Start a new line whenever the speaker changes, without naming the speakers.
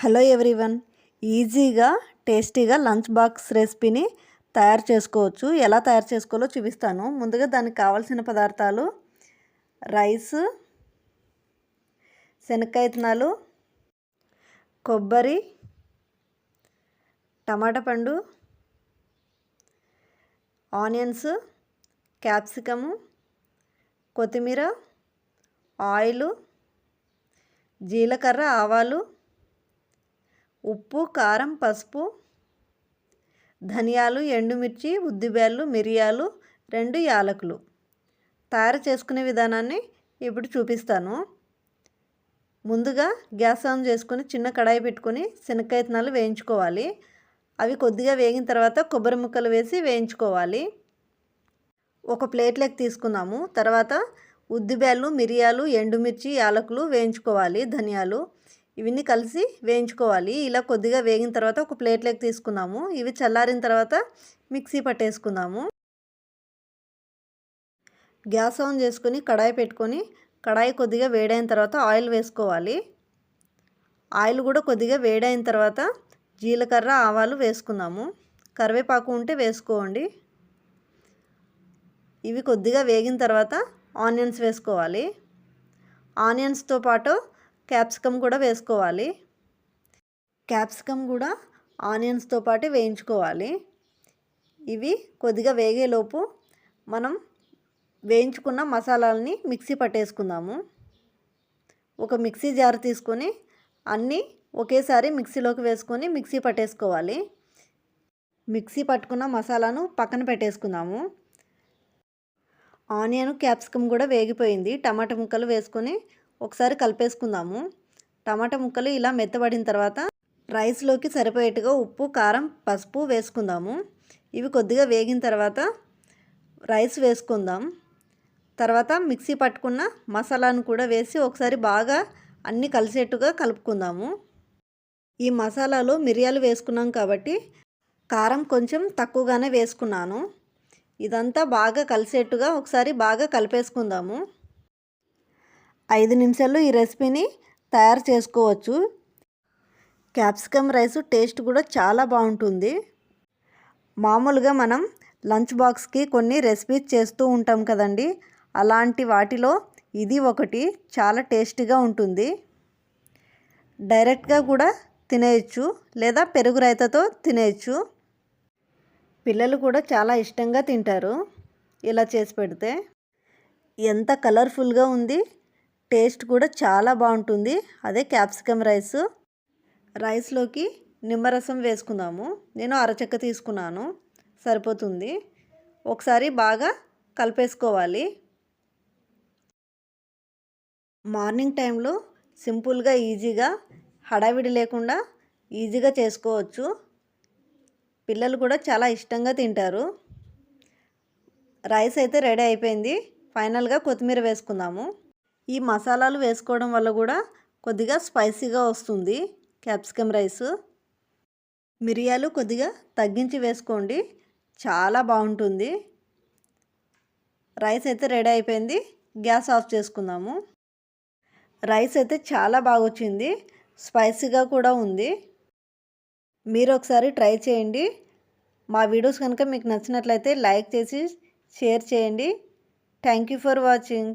Hello everyone. ఈజీగా టేస్టీగా lunch box రెసిపీని తయారు చేసుకోవచ్చు. ఎలా తయారు చేసుకోవాలో చూపిస్తాను. ముందుగా దానికి కావాల్సిన పదార్థాలు రైస్ శనక్కాయ విత్తనాలు కొబ్బరి టమాటా పండు ఆనియన్స్ క్యాప్సికము కొత్తిమీర ఆయిలు జీలకర్ర ఆవాలు ఉప్పు కారం పసుపు ధనియాలు ఎండుమిర్చి ఉద్దిబేళ్ళు మిరియాలు రెండు యాలకులు. తయారు చేసుకునే విధానాన్ని ఇప్పుడు చూపిస్తాను. ముందుగా గ్యాస్ ఆన్ చేసుకుని చిన్న కడాయి పెట్టుకుని శనక్కాయ విత్తనాలు వేయించుకోవాలి. అవి కొద్దిగా వేగిన తర్వాత కొబ్బరి ముక్కలు వేసి వేయించుకోవాలి. ఒక ప్లేట్లోకి తీసుకున్నాము తర్వాత ఉద్దిబేళ్ళు మిరియాలు ఎండుమిర్చి యాలకులు వేయించుకోవాలి ధనియాలు. ఇవన్నీ కలిసి వేయించుకోవాలి. ఇలా కొద్దిగా వేగిన తర్వాత ఒక ప్లేట్లోకి తీసుకుందాము ఇవి చల్లారిన తర్వాత మిక్సీ పట్టేసుకుందాము గ్యాస్ ఆన్ చేసుకొని కడాయి పెట్టుకొని కడాయి కొద్దిగా వేడైన తర్వాత ఆయిల్ వేసుకోవాలి. ఆయిల్ కూడా కొద్దిగా వేడైన తర్వాత జీలకర్ర ఆవాలు వేసుకుందాము కరివేపాకు ఉంటే వేసుకోండి. ఇవి కొద్దిగా వేగిన తర్వాత ఆనియన్స్ వేసుకోవాలి. ఆనియన్స్తో పాటు క్యాప్సికమ్ కూడా వేసుకోవాలి. క్యాప్సికమ్ కూడా ఆనియన్స్తో పాటు వేయించుకోవాలి. ఇవి కొద్దిగా వేగేలోపు మనం వేయించుకున్న మసాలాలని మిక్సీ పట్టేసుకుందాము. ఒక మిక్సీ జార్ తీసుకొని అన్నీ ఒకేసారి మిక్సీలోకి వేసుకొని మిక్సీ పట్టేసుకోవాలి. మిక్సీ పట్టుకున్న మసాలాను పక్కన పెట్టేసుకుందాము. ఆనియన్ క్యాప్సికమ్ కూడా వేగిపోయింది. టమాటా ముక్కలు వేసుకొని ఒకసారి కలిపేసుకుందాము. టమాటా ముక్కలు ఇలా మెత్తబడిన తర్వాత రైస్లోకి సరిపోయేట్టుగా ఉప్పు కారం పసుపు వేసుకుందాము. ఇవి కొద్దిగా వేగిన తర్వాత రైస్ వేసుకుందాం. తర్వాత మిక్సీ పట్టుకున్న మసాలాను కూడా వేసి ఒకసారి బాగా అన్నీ కలిసేట్టుగా కలుపుకుందాము. ఈ మసాలాలో మిరియాలు వేసుకున్నాం కాబట్టి కారం కొంచెం తక్కువగానే వేసుకున్నాను. ఇదంతా బాగా కలిసేట్టుగా ఒకసారి బాగా కలిపేసుకుందాము. ఐదు నిమిషాల్లో ఈ రెసిపీని తయారు చేసుకోవచ్చు. క్యాప్సికమ్ రైస్ టేస్ట్ కూడా చాలా బాగుంటుంది. మామూలుగా మనం లంచ్ బాక్స్కి కొన్ని రెసిపీస్ చేస్తూ ఉంటాం కదండి. అలాంటి వాటిలో ఇది ఒకటి చాలా టేస్టీగా ఉంటుంది. డైరెక్ట్గా కూడా తినేయచ్చు లేదా పెరుగు రైతతో తినేయచ్చు. పిల్లలు కూడా చాలా ఇష్టంగా తింటారు. ఇలా చేసి పెడితే ఎంత కలర్ఫుల్గా ఉంది టేస్ట్ కూడా చాలా బాగుంటుంది. అదే క్యాప్సికమ్ రైస్. రైస్లోకి నిమ్మరసం వేసుకుందాము. నేను అరచెక్క తీసుకున్నాను. సరిపోతుంది. ఒకసారి బాగా కలిపేసుకోవాలి. మార్నింగ్ టైంలో సింపుల్గా ఈజీగా హడావిడి లేకుండా ఈజీగా చేసుకోవచ్చు. పిల్లలు కూడా చాలా ఇష్టంగా తింటారు. రైస్ అయితే రెడీ అయిపోయింది. ఫైనల్గా కొత్తిమీర వేసుకుందాము. ఈ మసాలాలు వేసుకోవడం వల్ల కూడా కొద్దిగా స్పైసీగా వస్తుంది క్యాప్సికమ్ రైస్. మిరియాలు కొద్దిగా తగ్గించి వేసుకోండి. చాలా బాగుంటుంది. రైస్ అయితే రెడీ అయిపోయింది. గ్యాస్ ఆఫ్ చేసుకుందాము. రైస్ అయితే చాలా బాగా వచ్చింది. స్పైసీగా కూడా ఉంది. మీరు ఒకసారి ట్రై చేయండి. మా వీడియోస్ కనుక మీకు నచ్చినట్లయితే లైక్ చేసి షేర్ చేయండి. Thank you for watching.